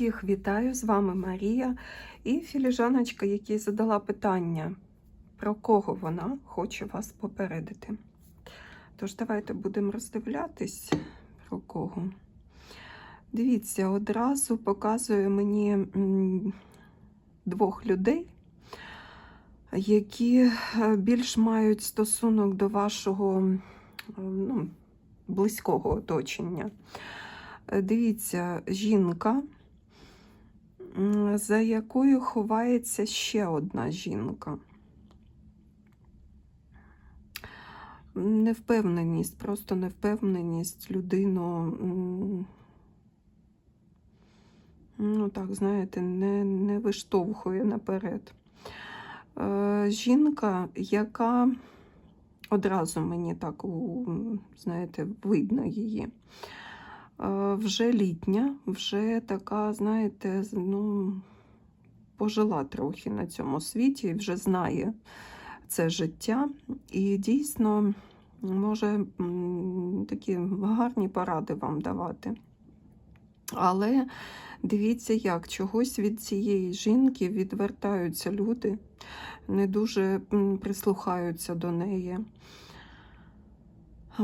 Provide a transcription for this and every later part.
Всіх вітаю, з вами Марія і філіжаночка, якій задала питання, про кого вона хоче вас попередити. Тож, давайте будемо роздивлятись, про кого. Дивіться, одразу показує мені двох людей, які е, більш мають стосунок до вашого ну, близького оточення. Е, Дивіться, жінка, за якою ховається ще одна жінка. Невпевненість, просто невпевненість людину, ну так, знаєте, не, не виштовхує наперед. Е, Жінка, яка одразу мені так, знаєте, видно її. Вже літня, вже така, знаєте, ну, пожила трохи на цьому світі, вже знає це життя. І дійсно може такі гарні поради вам давати. Але дивіться, як чогось від цієї жінки відвертаються люди, не дуже прислухаються до неї.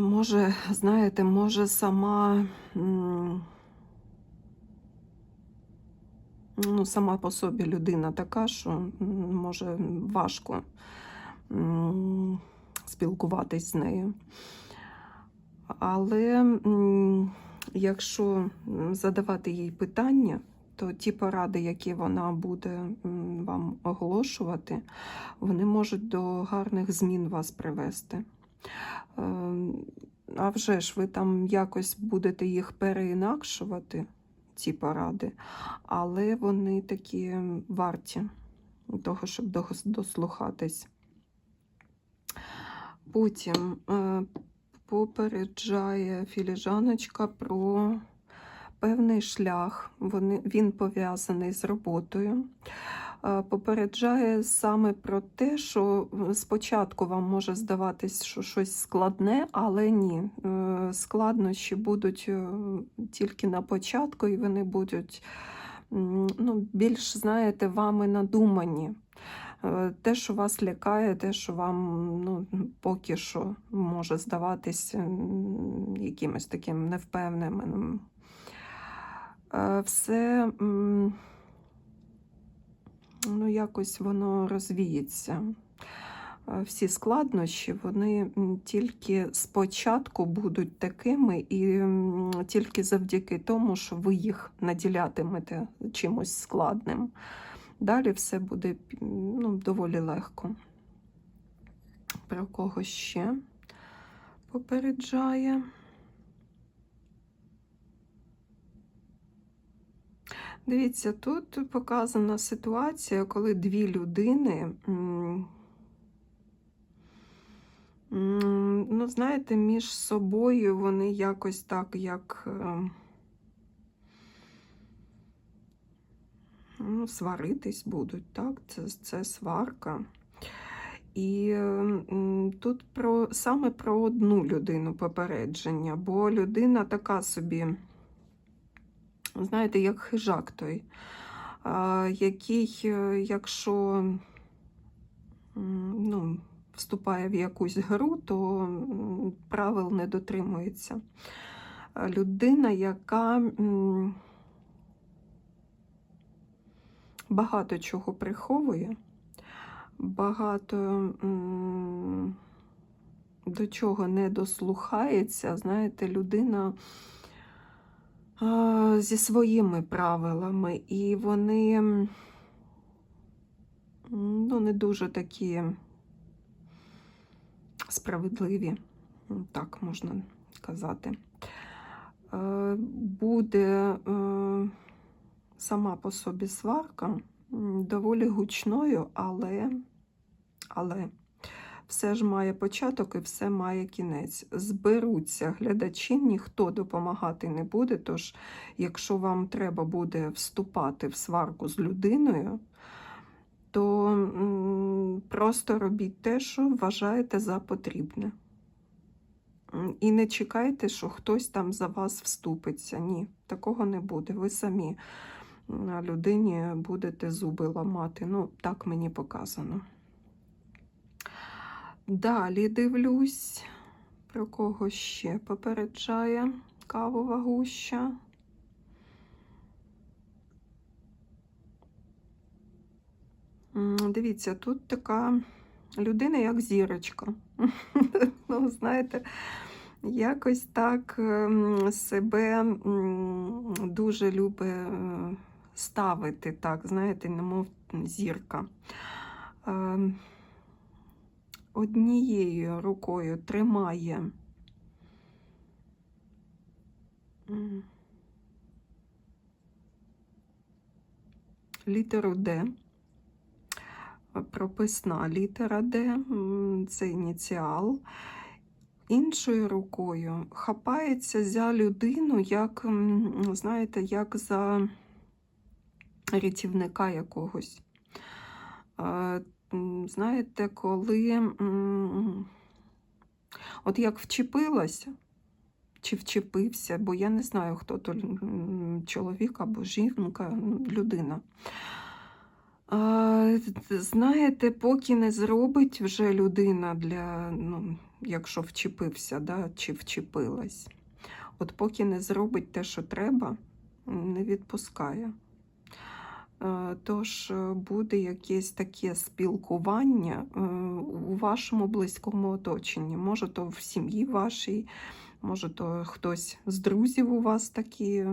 Може, знаєте, може сама, ну, сама по собі людина така, що може важко спілкуватись з нею. Але якщо задавати їй питання, то ті поради, які вона буде вам оголошувати, вони можуть до гарних змін вас привести. Ем, А вже ж ви там якось будете їх переінакшувати, ці поради, але вони такі варті того, щоб дослухатись. Потім е, попереджає філіжаночка про певний шлях. Він пов'язаний з роботою. Е, Попереджає саме про те, що спочатку вам може здаватись, що щось складне, але ні. Е, Складнощі будуть е, тільки на початку, і вони будуть ну, більш, знаєте, вами надумані. Е, Те, що вас лякає, те, що вам ну, поки що може здаватись якимось таким невпевненим. Е, Все ну, якось воно розвіється. Е, Всі складнощі, вони тільки спочатку будуть такими, і тільки завдяки тому, що ви їх наділятимете чимось складним. Далі все буде ну, доволі легко. Про кого ще попереджає? Дивіться, тут показана ситуація, коли дві людини, ну, знаєте, між собою вони якось так, як е, ну, сваритись будуть, так? Це, це сварка. І тут про, саме про одну людину попередження, бо людина така собі знаєте, як хижак той, який, е, якщо ну, вступає в якусь гру, то правил не дотримується. Людина, яка багато чого приховує, багато до чого не дослухається, знаєте, людина зі своїми правилами, і вони ну, не дуже такі справедливі, так можна казати. Е, Буде е, сама по собі сварка доволі гучною, але, але все ж має початок і все має кінець. Зберуться глядачі, ніхто допомагати не буде. Тож, якщо вам треба буде вступати в сварку з людиною, то просто робіть те, що вважаєте за потрібне. І не чекайте, що хтось там за вас вступиться. Ні, такого не буде. Ви самі а людині будете зуби ламати. Ну, так мені показано. Далі дивлюсь, про кого ще попереджає кавова гуща. Дивіться, тут така людина, як зірочка. Ну, знаєте, якось так ем, себе дуже любить е, ставити, так, знаєте, немов зірка. Однією рукою тримає літеру Д прописна літера Д, це ініціал. Іншою рукою хапається за людину, як, знаєте, як за рятівника якогось. Знаєте, коли от як вчепилася, чи вчепився, бо я не знаю, хто то чоловік або жінка, ну, людина. Знаєте, поки не зробить вже людина для, ну, якщо вчепився, да, чи вчепилась, от поки не зробить те, що треба, не відпускає. Е, Тож е, буде якесь таке спілкування е, у вашому близькому оточенні. Може, то в сім'ї вашій, може, то хтось з друзів у вас такі,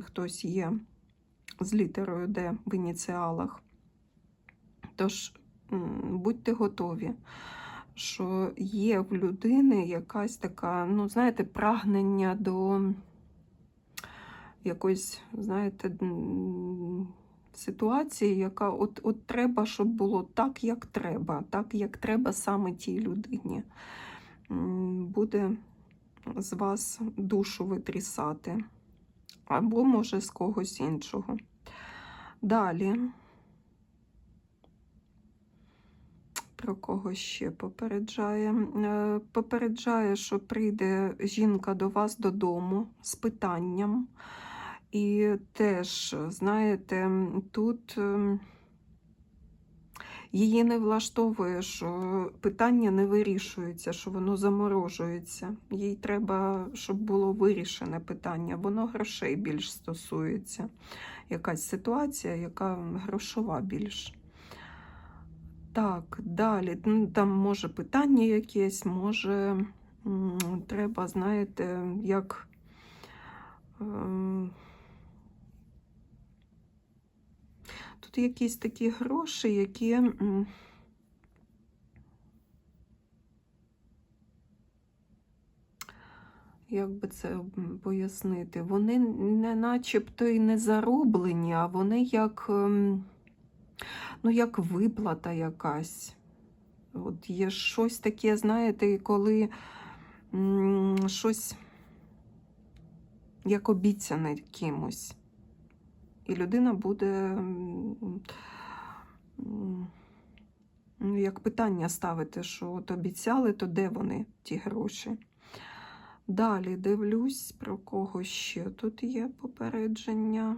хтось є з літерою Д в ініціалах. Тож будьте готові, що є в людини якась така, ну, знаєте, прагнення до якоїсь, знаєте, ситуації, яка от, от треба, щоб було так, як треба, так, як треба саме тій людині. Буде з вас душу витрісати, або, може, з когось іншого. Далі. Про кого ще попереджає? Е, Попереджає, що прийде жінка до вас додому з питанням. І теж, знаєте, тут ем, її не влаштовує, що питання не вирішується, що воно заморожується. Їй треба, щоб було вирішене питання, воно грошей більш стосується. Якась ситуація, яка грошова більш. Так, далі. Ну, Там може питання якесь, може треба, знаєте, як. Тут якісь такі гроші, які. Як би це пояснити? Вони не начебто і не зароблені, а вони як, ем, ну, як виплата якась. От є щось таке, знаєте, коли щось як обіцяне кимось. І людина буде як питання ставити, що от обіцяли, то де вони, ті гроші? Далі дивлюсь, про кого ще тут є попередження.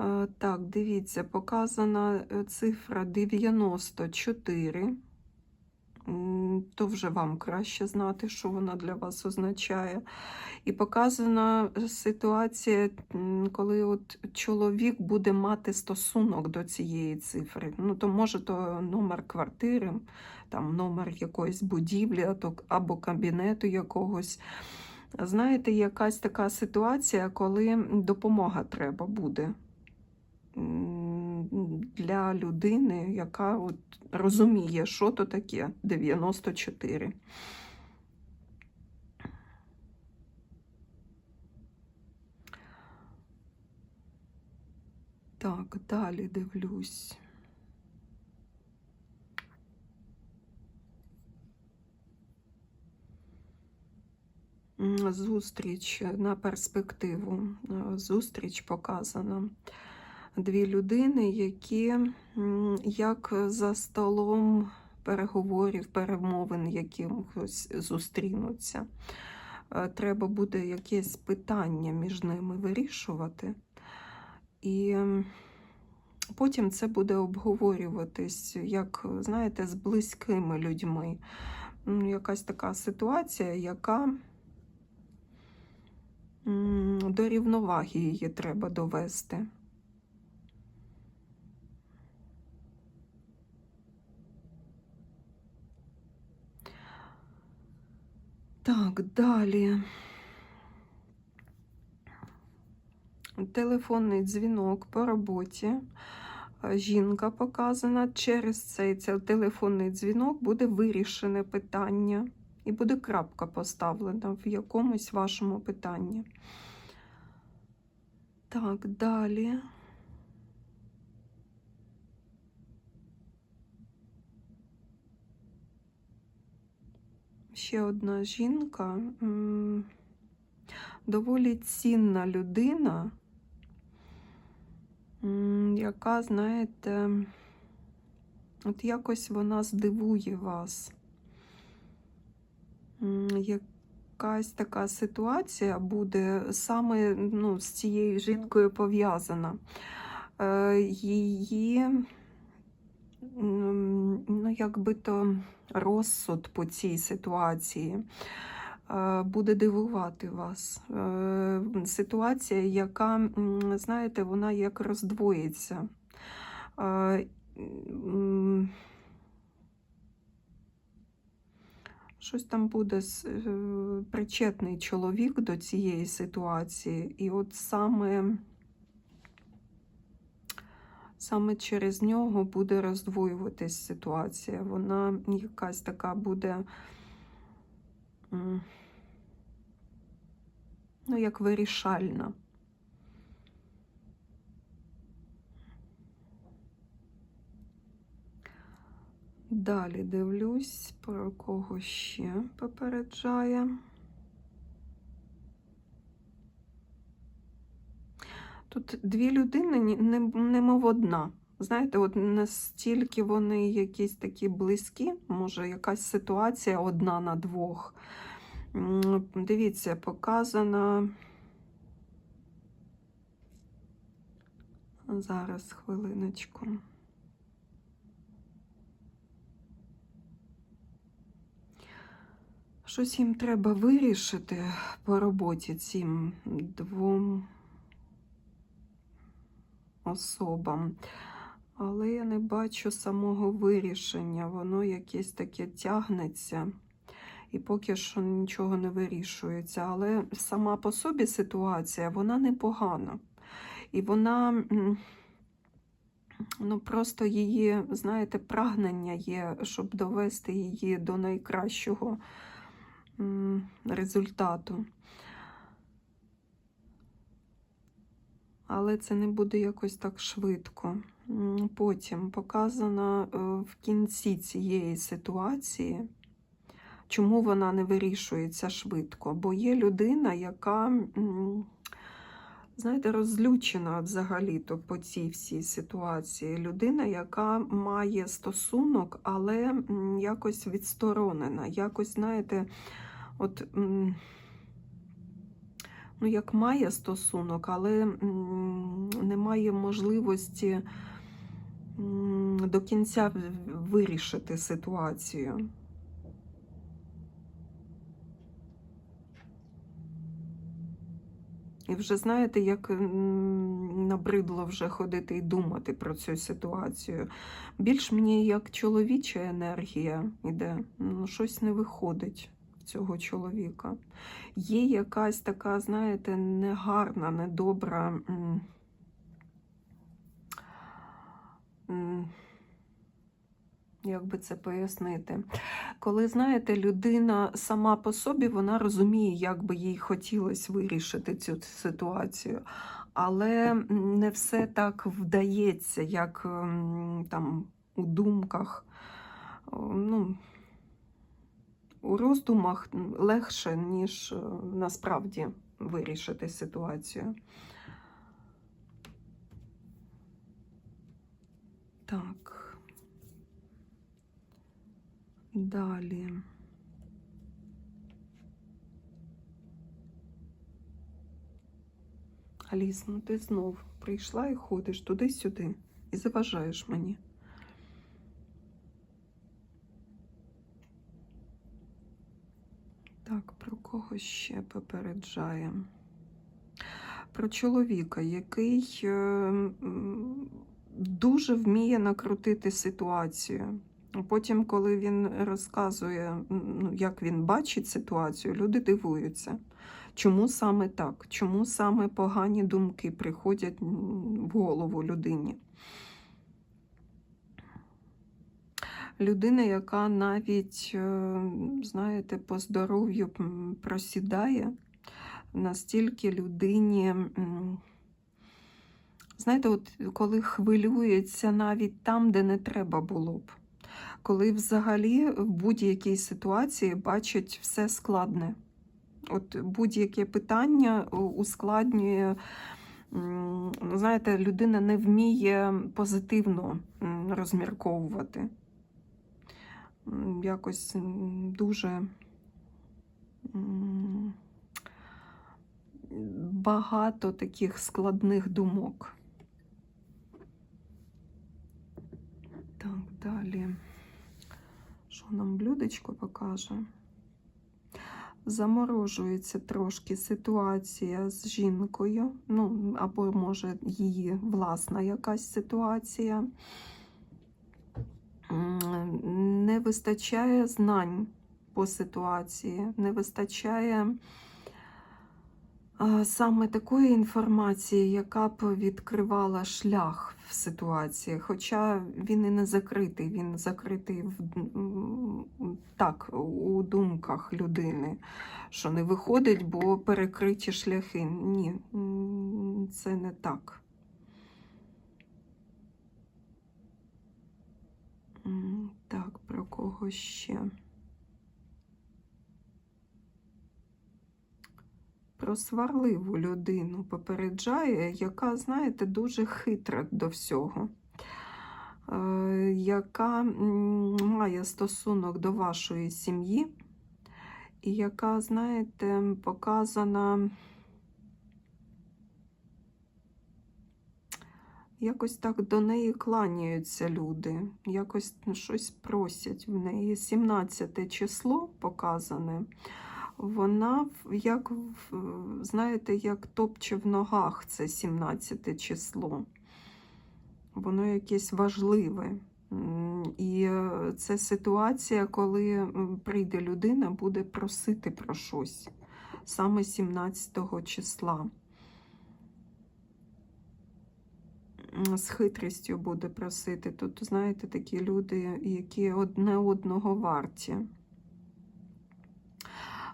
Е, Так, дивіться, показана е, цифра 94. То вже вам краще знати, що вона для вас означає. І показана ситуація, коли от чоловік буде мати стосунок до цієї цифри. Ну, то може то номер квартири, там номер якоїсь будівлі або кабінету якогось. Знаєте, якась така ситуація, коли допомога треба буде для людини, яка от розуміє, що то таке 94. Так, далі дивлюсь. Зустріч на перспективу. Зустріч показана. Дві людини, які як за столом переговорів, перемовин якихось зустрінуться. Е, Треба буде якесь питання між ними вирішувати. І потім це буде обговорюватись, як, знаєте, з близькими людьми. Якась така ситуація, яка до рівноваги її треба довести. Так, далі. Телефонний дзвінок по роботі. Е, Жінка показана. Через цей, цей телефонний дзвінок буде вирішене питання. І буде крапка поставлена в якомусь вашому питанні. Так, далі. Ще одна жінка, доволі цінна людина, яка, знаєте, от якось вона здивує вас. Якась така ситуація буде саме ну, з цією жінкою пов'язана. Е, Її, ну, якби то розсуд по цій ситуації е, буде дивувати вас. Е, Ситуація, яка, знаєте, вона як роздвоїться. Е, Щось там буде причетний чоловік до цієї ситуації, і от саме, саме через нього буде роздвоюватись ситуація. Вона якась така буде, ну, як вирішальна. Далі дивлюсь, про кого ще попереджає. Тут дві людини, немов одна. Знаєте, от настільки вони якісь такі близькі, може, якась ситуація одна на двох. Дивіться, показана. Зараз хвилиночку. Щось їм треба вирішити по роботі цим двом особам. Але я не бачу самого вирішення. Воно якесь таке тягнеться. І поки що нічого не вирішується. Але сама по собі ситуація, вона непогана. І вона, ну просто її, знаєте, прагнення є, щоб довести її до найкращого результату. Але це не буде якось так швидко. Потім показано е, в кінці цієї ситуації, чому вона не вирішується швидко. Бо є людина, яка, знаєте, розлючена взагалі-то по цій всій ситуації. Людина, яка має стосунок, але якось відсторонена, якось, знаєте, от. Ну, як має стосунок, але немає можливості до кінця вирішити ситуацію. І вже знаєте, як набридло вже ходити і думати про цю ситуацію. Більш мені як чоловіча енергія йде, ну, щось не виходить цього чоловіка. Є якась така, знаєте, негарна, недобра. Як би це пояснити? Коли, знаєте, людина сама по собі вона розуміє, як би їй хотілося вирішити цю ситуацію, але не все так вдається, як там у думках. Ну, у роздумах легше, ніж е, насправді вирішити ситуацію. Так. Далі. Аліс, ну ти знов прийшла і ходиш туди-сюди і заважаєш мені. Так, про ще попереджає? Про чоловіка, який е, дуже вміє накрутити ситуацію. Потім, коли він розказує, ну, як він бачить ситуацію, люди дивуються. Чому саме так? Чому саме погані думки приходять в голову людині? Людина, яка навіть, е, знаєте, по здоров'ю просідає, настільки людині, знаєте, от коли хвилюється навіть там, де не треба було б. Коли взагалі в будь-якій ситуації бачить все складне. От будь-яке питання ускладнює. ну, Знаєте, людина не вміє позитивно розмірковувати. Якось дуже багато таких складних думок. Так, далі. Що нам блюдечко покаже? Заморожується трошки ситуація з жінкою, ну, або, може, її власна якась ситуація. Не вистачає знань по ситуації, не вистачає саме такої інформації, яка б відкривала шлях в ситуації. Хоча він і не закритий, він закритий в, так, у думках людини, що не виходить, бо перекриті шляхи. Ні, це не так. Так, про кого ще? Про сварливу людину попереджає, яка, знаєте, дуже хитра до всього, е, яка має стосунок до вашої сім'ї, і яка, знаєте, показана якось так до неї кланяються люди, якось ну, щось просять в неї. 17 число показане. Вона як знаєте, як топче в ногах це 17 число. Воно якесь важливе. І е, це ситуація, коли прийде людина, буде просити про щось саме 17 числа. З хитрістю буде просити. Тут, знаєте, такі люди, які одне одного варті.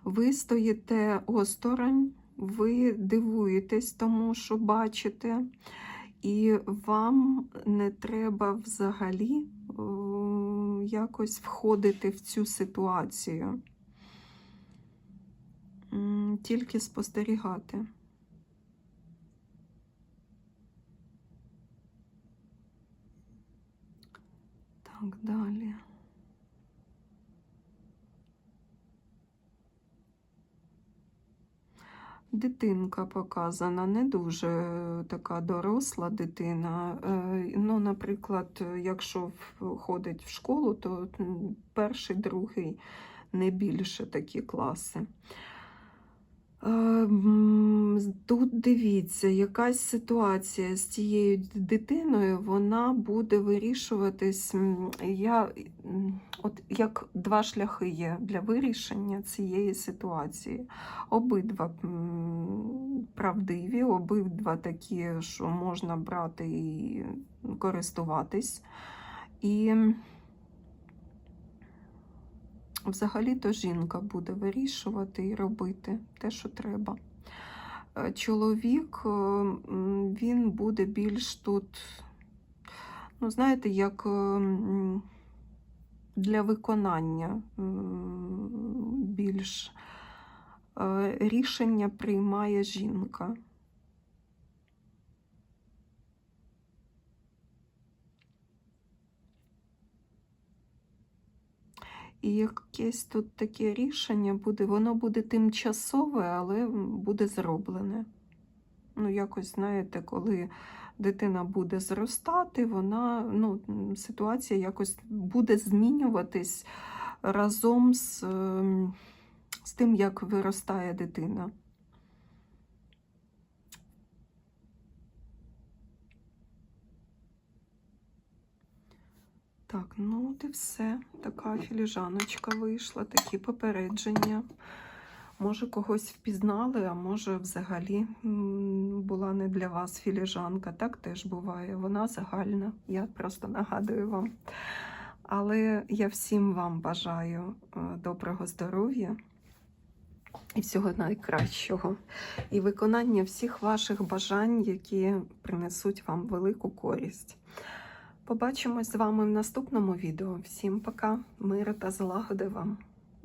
Ви стоїте осторонь, ви дивуєтесь тому, що бачите, і вам не треба взагалі якось входити в цю ситуацію. Тільки спостерігати. Так, далі. Дитинка показана, не дуже е, така доросла дитина. Е, Ну, наприклад, якщо ходить в школу, то перший, другий, не більше такі класи. Тут дивіться, якась ситуація з цією дитиною, вона буде вирішуватись. Я, от як два шляхи є для вирішення цієї ситуації. Обидва правдиві, обидва такі, що можна брати і користуватись. І взагалі-то жінка буде вирішувати і робити те, що треба. Е, Чоловік, е, він буде більш тут, ну, знаєте, як е, для виконання більш рішення приймає жінка. І якесь тут таке рішення буде, воно буде тимчасове, але буде зроблене. Ну, якось, знаєте, коли дитина буде зростати, вона, ну, ситуація якось буде змінюватись разом з, ем, з тим, як виростає дитина. Так, ну от і все. Така філіжаночка вийшла, такі попередження. Може, когось впізнали, а може, взагалі була не для вас філіжанка. Так теж буває. Вона загальна. Я просто нагадую вам. Але я всім вам бажаю е, доброго здоров'я і всього найкращого. І виконання всіх ваших бажань, які принесуть вам велику користь. Побачимось з вами в наступному відео. Всім пока, миру та злагоди вам!